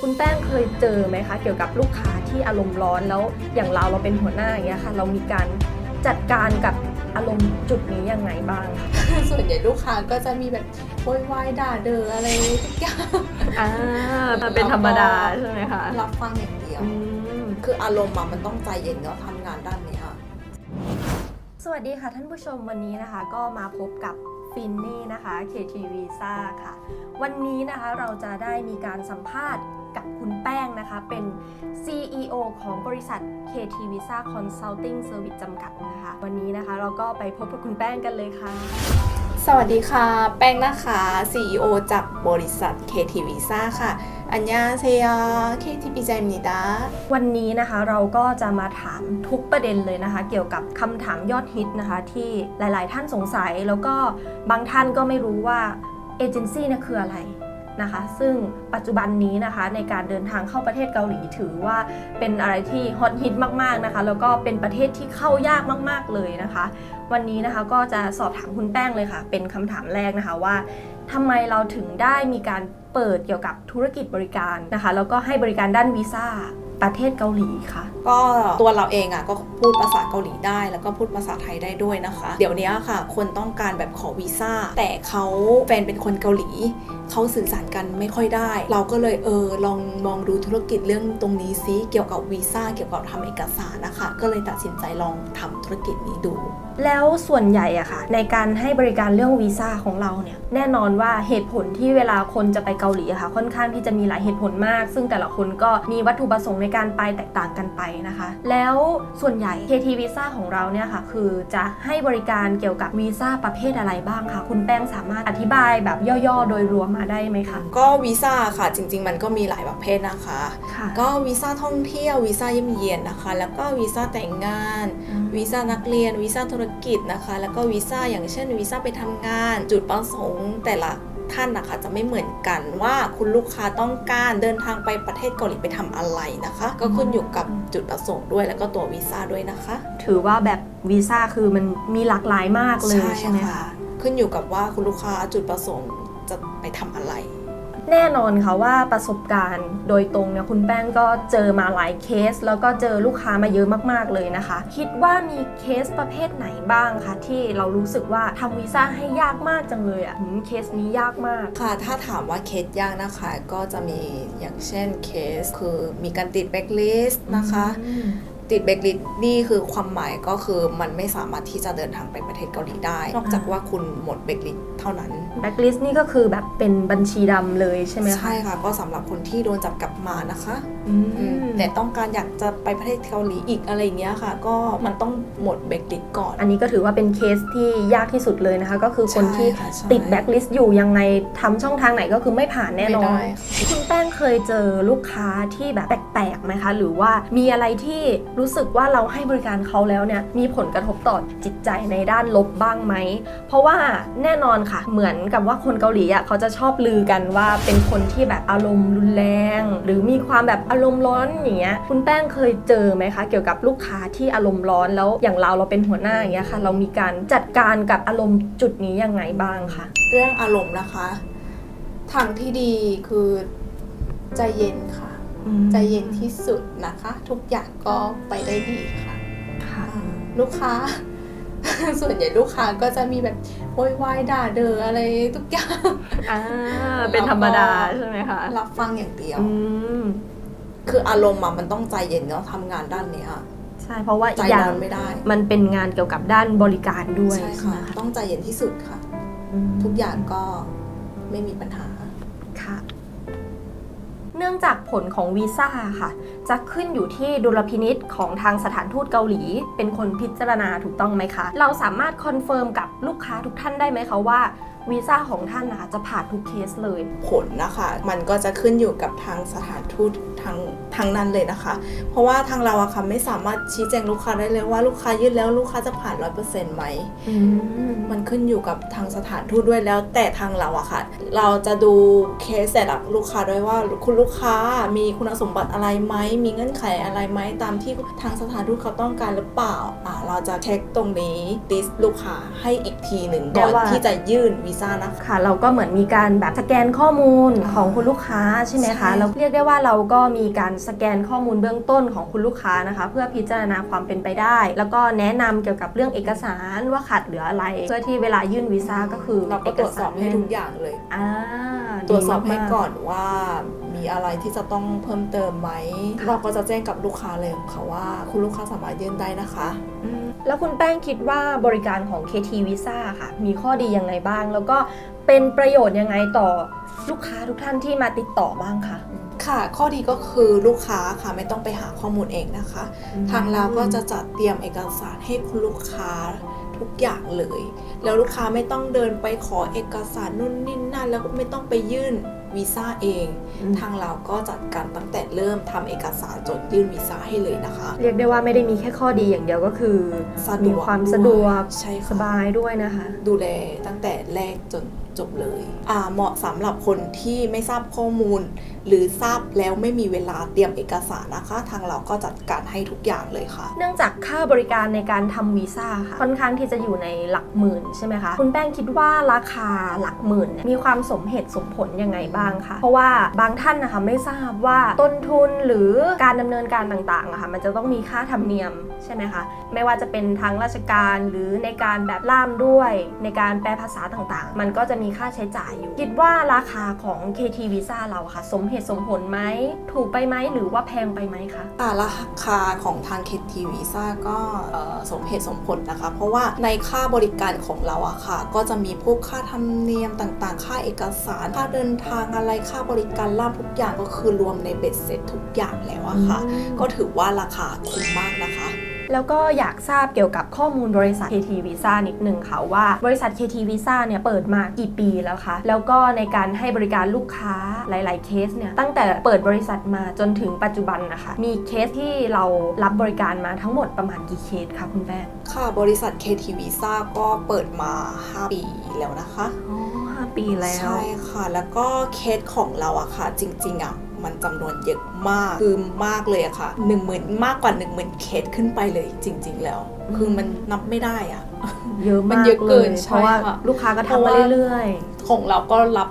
คุณแป้งเคยเจอไหมคะ เกี่ยวกับลูกค้าที่อารมณ์ร้อนแล้วอย่างเราเราเป็นหัวหน้าอย่างเงี้ยค่ะ เรามีการจัดการกับอารมณ์จุดนี้ยังไงบ้างคะส่วนใหญ่ลูกค้าก็จะมีแบบโวยวายด่าเดออะไรทุกอย่างอ่ามันเป็นธรรมดาใช่ไหมคะรับฟังอย่างเดียวอืมคืออารมณ์อะมันต้องใจเย็นเนาะทำงานด้านเนี้ยสวัสดีค่ะท่านผู้ชมวันนี้นะคะ ก็มาพบกับฟินนี่นะคะ KT Visa ค่ะ วันนี้นะคะเราจะได้มีการสัมภาษณ์ กับคุณแป้งนะคะ เป็น CEO ของบริษัท KT Visa Consulting Service จำกัดนะคะ วันนี้นะคะเราก็ไปพบกับคุณแป้งกันเลยค่ะ สวัสดีค่ะ แป้งนะคะ CEO จากบริษัท KT Visa ค่ะอันยาเซีย KT b j มิดาวันนี้นะคะเราก็จะมาถามทุกประเด็นเลยนะคะ เกี่ยวกับคำถามยอดฮิตนะคะ ที่หลาย ๆ ท่านสงสัยแล้วก็บางท่านก็ไม่รู้ว่าเอเจนซี่เนี่ยคืออะไร นะคะ ซึ่งปัจจุบันนี้นะคะในการเดินทางเข้าประเทศเกาหลีถือว่าเป็นอะไรที่ฮอตฮิตมากๆนะคะ แล้วก็เป็นประเทศที่เข้ายากมากๆเลยนะคะ วันนี้นะคะก็จะสอบถามคุณแป้งเลยค่ะ เป็นคำถามแรกนะคะว่าทำไมเราถึงได้มีการเปิดเกี่ยวกับธุรกิจบริการนะคะ แล้วก็ให้บริการด้านวีซ่าประเทศเกาหลีค่ะ ก็ตัวเราเองอะก็พูดภาษาเกาหลีได้ แล้วก็พูดภาษาไทยได้ด้วยนะคะ เดี๋ยวนี้ค่ะ คนต้องการแบบขอวีซ่าแต่เขาแฟนเป็นคนเกาหลี เขาสื่อสารกันไม่ค่อยได้ เราก็เลยเออลองมองดูธุรกิจเรื่องตรงนี้ซิเกี่ยวกับวีซ่าเกี่ยวกับทำเอกสารนะคะ ก็เลยตัดสินใจลองทำธุรกิจนี้ดู แล้วส่วนใหญ่อะค่ะ ในการให้บริการเรื่องวีซ่าของเราเนี่ยแน่นอนว่าเหตุผลที่เวลาคนจะไปเกาหลีอะค่ะ ค่อนข้างที่จะมีหลายเหตุผลมาก ซึ่งแต่ละคนก็มีวัตถุประสงค์ในการไปแตกต่างกันไปนะคะ แล้วส่วนใหญ่ KT Visa ของเราเนี่ยค่ะคือจะให้บริการเกี่ยวกับวีซ่าประเภทอะไรบ้างคะคุณแป้งสามารถอธิบายแบบย่อๆ โดยรวมมาได้ไหมคะ ก็วีซ่าค่ะจริง ๆ มันก็มีหลายประเภทนะคะ ค่ะ ก็วีซ่าท่องเที่ยววีซ่าเยี่ยมเยียนนะคะ แล้วก็วีซ่าแต่งงานวีซ่านักเรียนวีซ่าธุรกิจนะคะ แล้วก็วีซ่าอย่างเช่นวีซ่าไปทำงาน จุดประสงค์แต่ละท่านนะคะจะไม่เหมือนกันว่าคุณลูกค้าต้องการเดินทางไปประเทศเกาหลีไปทำอะไรนะคะ ก็ขึ้นอยู่กับจุดประสงค์ด้วยแล้วก็ตัววีซ่าด้วยนะคะ ถือว่าแบบวีซ่าคือมันมีหลากหลายมากเลยใช่ไหมคะ ขึ้นอยู่กับว่าคุณลูกค้าจุดประสงค์ จะไปทำอะไร แน่นอนค่ะว่าประสบการณ์โดยตรงเนี่ยคุณแป้งก็เจอมาหลายเคส แล้วก็เจอลูกค้ามาเยอะมากๆเลยนะคะ คิดว่ามีเคสประเภทไหนบ้างคะที่เรารู้สึกว่าทำวีซ่าให้ยากมากจังเลยอะ่ะหืมเคสนี้ยากมาก ค่ะ ถ้าถามว่าเคสยากนะคะ ก็จะมีอย่างเช่นเคสคือมีการติดแบ็กลิสต์นะคะ ติดแบ็กลิสต์นี่คือความหมายก็คือมันไม่สามารถที่จะเดินทางไปประเทศเกาหลีได้ นอกจากว่าคุณหมดแบ็กลิสต์เท่านั้นแบ็กลิสต์นี่ก็คือแบบเป็นบัญชีดำเลยใช่ไหมคะใช่ค่ะ ก็สำหรับคนที่โดนจับกลับมานะคะอืมอืมแต่ต้องการอยากจะไปประเทศเกาหลีอีกอะไรอย่างเงี้ยค่ะ ก็มันต้องหมดแบ็กลิสต์ก่อนอันนี้ก็ถือว่าเป็นเคสที่ยากที่สุดเลยนะคะ ก็คือคนที่ใช่ค่ะใช่ติดแบ็กลิสต์อยู่ยังไงทำช่องทางไหนก็คือไม่ผ่านแน่นอนไม่ได้ค่ะคุณแป้งเคยเจอลูกค้าที่แบบแปลกๆไหมคะ หรือว่ามีอะไรที่รู้สึกว่าเราให้บริการเขาแล้วเนี่ยมีผลกระทบต่อจิตใจในด้านลบบ้างไหม เพราะว่าแน่นอนค่ะ เหมือนกับว่าคนเกาหลีอะเขาจะชอบลือกันว่าเป็นคนที่แบบอารมณ์รุนแรง หรือมีความแบบอารมณ์ร้อนอย่างเงี้ยคุณแป้งเคยเจอไหมคะ เกี่ยวกับลูกค้าที่อารมณ์ร้อนแล้วอย่างเราเราเป็นหัวหน้าอย่างเงี้ยค่ะ เรามีการจัดการกับอารมณ์จุดนี้ยังไงบ้างคะเรื่องอารมณ์นะคะทางที่ดีคือใจเย็นค่ะ ใจเย็นที่สุดนะคะ ทุกอย่างก็ไปได้ดีค่ะค่ะ ลูกค้า ส่วนใหญ่ลูกค้าก็จะมีแบบโวยวายด่าเดออะไรทุกอย่างอ่าเป็นธรรมดาใช่ไหมคะรับฟังอย่างเดียวอืมคืออารมณ์อะมันต้องใจเย็นเนาะทำงานด้านเนี้ยใช่เพราะว่าใจอีกอย่าร้งอนไม่ได้ มันเป็นงานเกี่ยวกับด้านบริการด้วยใช่ใช่ไหมค่ะคะต้องใจเย็นที่สุดค่ะอืมทุกอย่างก็ไม่มีปัญหาค่ะ เนื่องจากผลของวีซ่าค่ะ จะขึ้นอยู่ที่ดุลพินิษของทางสถานทูตเกาหลี เป็นคนพิจารณาถูกต้องไหมคะ เราสามารถคอนเฟิร์มกับลูกค้าทุกท่านได้ไหมคะว่า วีซ่าของท่านนะคะจะผ่านทุกเคสเลย ผลนะคะ มันก็จะขึ้นอยู่กับทางสถานทูตทั้งทั้งนั้นเลยนะคะ เพราะว่าทางเราอะค่ะไม่สามารถชี้แจงลูกค้าได้เลยว่าลูกค้ายื่นแล้วลูกค้าจะผ่านร้อยเปอร์เซ็นต์ไหมอืมมันขึ้นอยู่กับทางสถานทูตด้วยแล้ว แต่ทางเราอะค่ะ เราจะดูเคสแต่ละลูกค้าด้วยว่าคุณลูกค้ามีคุณสมบัติอะไรไหมมีเงื่อนไขอะไรไหมตามที่ทางสถานทูตเขาต้องการหรือเปล่าอ่าเราจะเช็คตรงนี้ดิสลูกค้าให้อีกทีหนึ่งก่อนที่จะยื่นวีซ่านะคะ ค่ะ เราก็เหมือนมีการแบบสแกนข้อมูลอ่าของคุณลูกค้าใช่ไหมใช่คะแล้วเรียกได้ว่าเราก็มีการสแกนข้อมูลเบื้องต้นของคุณลูกค้านะคะ เพื่อพิจารณาความเป็นไปได้ แล้วก็แนะนำเกี่ยวกับเรื่องเอกสารว่าขาดเหลืออะไร เพื่อที่เวลายื่นวีซ่าก็คือเราก็ตรวจสอบให้ทุกอย่างเลยอ่าตรวจสอบให้ดีมากๆก่อนว่า มีอะไรที่จะต้องเพิ่มเติมไหมค่ะเราก็จะแจ้งกับลูกค้าเลยค่ะว่า คุณลูกค้าสามารถยื่นได้นะคะอืมแล้วคุณแป้งคิดว่าบริการของ KT Visa ค่ะ มีข้อดียังไงบ้าง แล้วก็เป็นประโยชน์ยังไงต่อลูกค้าทุกท่านที่มาติดต่อบ้างคะค่ะ ข้อดีก็คือลูกค้าค่ะไม่ต้องไปหาข้อมูลเองนะคะ ทางเราก็จะจัดเตรียมเอกสารให้คุณลูกค้าทุกอย่างเลย แล้วลูกค้าไม่ต้องเดินไปขอเอกสารนู่นนี่นั่นแล้วก็ไม่ต้องไปยื่น วีซ่าเองอืมทางเราก็จัดการตั้งแต่เริ่มทำเอกสารจนยื่นวีซ่าให้เลยนะคะ เรียกได้ว่าไม่ได้มีแค่ข้อดีอย่างเดียวก็คือสะดวกมีความสะดวกใช่ค่ะสบายด้วยนะคะ ดูแลตั้งแต่แรกจนจบเลยอ่าเหมาะสำหรับคนที่ไม่ทราบข้อมูล หรือทราบแล้วไม่มีเวลาเตรียมเอกสารนะคะ ทางเราก็จัดการให้ทุกอย่างเลยค่ะ เนื่องจากค่าบริการในการทำวีซ่าค่ะค่อนข้างที่จะอยู่ในหลักหมื่นใช่ไหมคะ คุณแป้งคิดว่าราคาหลักหมื่นเนี่ยมีความสมเหตุสมผลยังไงบ้างคะเพราะว่าบางท่านนะคะไม่ทราบว่าต้นทุนหรือการดำเนินการต่างๆอะค่ะมันจะต้องมีค่าธรรมเนียมใช่ไหมคะไม่ว่าจะเป็นทางราชการหรือในการแบบล่ามด้วย ในการแปลภาษาต่างๆ มันก็จะมีค่าใช้จ่ายอยู่ คิดว่าราคาของ KT Visa เราอะค่ะ สมเหตุสมผลไหม ถูกไปไหมหรือว่าแพงไปไหมคะ อ่าราคาของทาง KT Visa ก็เอ่อสมเหตุสมผลนะคะ เพราะว่าในค่าบริการของเราอะค่ะ ก็จะมีพวกค่าธรรมเนียมต่างๆ ค่าเอกสาร ค่าเดินทางอะไรค่าบริการล่ามทุกอย่างก็คือรวมในเบ็ดเสร็จทุกอย่างแล้วอะค่ะ ก็ถือว่าราคาคุ้มมากนะคะ แล้วก็อยากทราบเกี่ยวกับข้อมูลบริษัท KT Visa นิดนึงค่ะว่าบริษัท KT Visa เนี่ยเปิดมากี่ปีแล้วคะ แล้วก็ในการให้บริการลูกค้าหลาย ๆ เคสเนี่ยตั้งแต่เปิดบริษัทมาจนถึงปัจจุบันนะคะ มีเคสที่เรารับบริการมาทั้งหมดประมาณกี่เคสคะคุณแป้งค่ะบริษัท KT Visa ก็เปิดมา 5 ปีแล้วนะคะอ๋อห้า ปีแล้ว ใช่ค่ะ แล้วก็เคสของเราอะค่ะ จริง ๆอะมันจำนวนเยอะมาก คือมากเลยอะค่ะ1 0,000มากกว่า1 0,000เคสขึ้นไปเลยจริง ๆ แล้วอืมคือมันนับไม่ได้อะเยอะมัมานกเยอะเกินลยใช่เพราะว่าค่ะลูกค้าก็เพทำราะมาว่าเรื่อยของเราก็รับ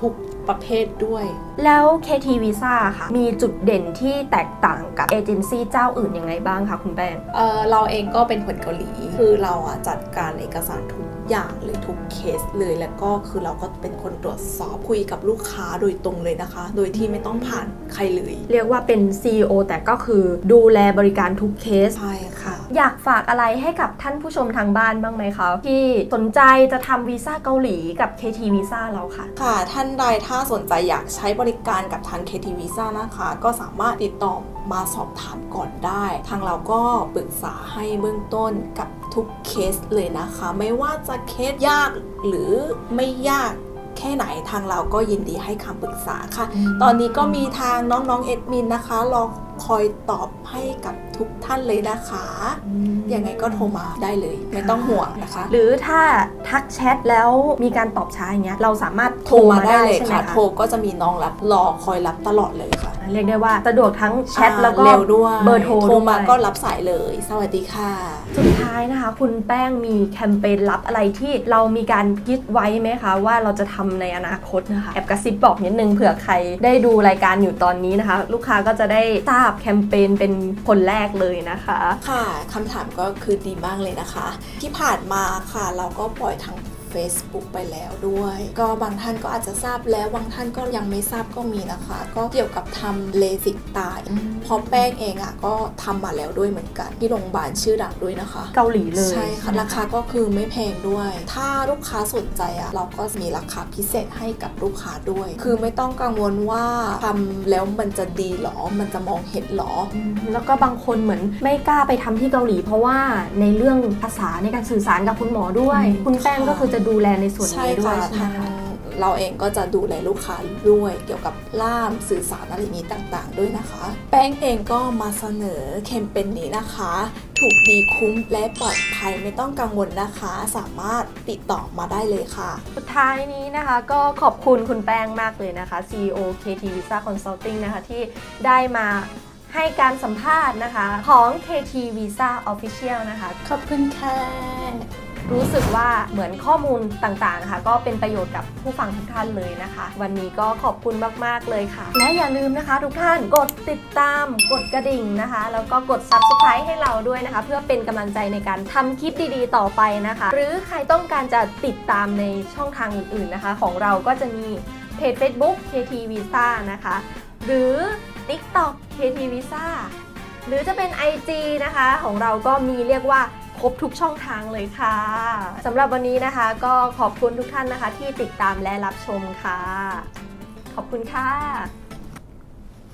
ทุก ประเภทด้วยๆแล้ว KT Visa ค่ะ มีจุดเด่นที่แตกต่างกับเอเจนซี่เจ้าอื่นยังไงบ้างคะคุณแป้งเออเราเองก็เป็นคนเกาหลี คือเราอะจัดการเอกสารทุกอย่างเลยทุกเคสเลยแล้วก็คือเราก็เป็นคนตรวจสอบคุยกับลูกค้าโดยตรงเลยนะคะ โดยที่ไม่ต้องผ่านใครเลย เรียกว่าเป็น CEO แต่ก็คือดูแลบริการทุกเคส ใช่ค่ะ อยากฝากอะไรให้กับท่านผู้ชมทางบ้านบ้างไหมคะ ที่สนใจจะทำวีซ่าเกาหลีกับ KT Visa เราค่ะ ค่ะ ท่านใดถ้าสนใจอยากใช้บริการกับทาง KT Visa นะคะ ก็สามารถติดต่อมาสอบถามก่อนได้ ทางเราก็ปรึกษาให้เบื้องต้นกับทุกเคสเลยนะคะ ไม่ว่าจะเคสยากหรือไม่ยากแค่ไหนทางเราก็ยินดีให้คำปรึกษาค่ะอืมตอนนี้ก็มีทางน้องๆเอดมินนะคะรอ คอยตอบให้กับทุกท่านเลยนะคะ ยังไงก็โทรมาได้เลย ไม่ต้องห่วงนะคะ หรือถ้าทักแชทแล้วมีการตอบช้าอย่างเงี้ยเราสามารถโทรมาได้เลยใช่ไหมค่ะคะโทรก็จะมีน้องรับรอคอยรับตลอดเลยค่ะ เรียกได้ว่าสะดวกทั้งแชทอ่าแล้วก็เร็วด้วยเบอร์โทรโทรมาด้วยก็รับสายเลย สวัสดีค่ะ สุดท้ายนะคะ คุณแป้งมีแคมเปญลับอะไรที่เรามีการคิดไว้ไหมคะ ว่าเราจะทำในอนาคตนะคะแอบกระซิบบอกนิดนึงเผื่อใครได้ดูรายการอยู่ตอนนี้นะคะ ลูกค้าก็จะได้ทราบแคมเปญเป็นคนแรกเลยนะคะ ค่ะคำถามก็คือดีมากเลยนะคะ ที่ผ่านมาค่ะ เราก็ปล่อยทั้ง Facebook ไปแล้วด้วย ก็บางท่านก็อาจจะทราบแล้วบางท่านก็ยังไม่ทราบก็มีนะคะ ก็เกี่ยวกับทำเลสิกตาเพราะแป้งเองอะก็ทำมาแล้วด้วยเหมือนกันที่โรงพยาบาลชื่อดังด้วยนะคะ เกาหลีเลยใช่ค่ะราคาก็คือไม่แพงด้วย ถ้าลูกค้าสนใจอะเราก็มีราคาพิเศษให้กับลูกค้าด้วย คือไม่ต้องกังวลว่าทำแล้วมันจะดีหรอมันจะมองเห็นหรออืมแล้วก็บางคนเหมือนไม่กล้าไปทำที่เกาหลี เพราะว่าในเรื่องภาษาในการสื่อสารกับคุณหมอด้วยอืมคุณแป้งค่ะก็คือจะดูแลในส่วนใช่นี้ด้วค่ะยใช่ไหมทางคะเราเองก็จะดูแลลูกค้าด้วยเกี่ยวกับล่ามสื่อสารอะไรอย่างนี้ต่างๆ ด้วยนะคะ แป้งเองก็มาเสนอแคมเปญนี้นะคะ ถูกดีคุ้มและปลอดภัยไม่ต้องกังวลนะคะ สามารถติดต่อมาได้เลยค่ะ สุดท้ายนี้นะคะก็ขอบคุณคุณแป้งมากเลยนะคะ CEO KT Visa Consulting นะคะที่ได้มาให้การสัมภาษณ์นะคะของ KT Visa Official นะคะ ขอบคุณค่ะ รู้สึกว่าเหมือนข้อมูลต่างๆนะคะก็เป็นประโยชน์กับผู้ฟังทุกท่านเลยนะคะ วันนี้ก็ขอบคุณมากๆเลยค่ะ และอย่าลืมนะคะ ทุกท่านกดติดตาม กดกระดิ่งนะคะ แล้วก็กด subscribe ให้เราด้วยนะคะ เพื่อเป็นกำลังใจในการทำคลิปดีๆ ต่อไปนะคะ หรือใครต้องการจะติดตามในช่องทางอื่นๆนะคะ ของเราก็จะมีเพจ Facebook KT Visa นะคะ หรือ TikTok KT Visa หรือจะเป็น IG นะคะ ของเราก็มีเรียกว่า ครบทุกช่องทางเลยค่ะสำหรับวันนี้นะคะ ก็ขอบคุณทุกท่านนะคะ ที่ติดตามและรับชมค่ะ ขอบคุณค่ะ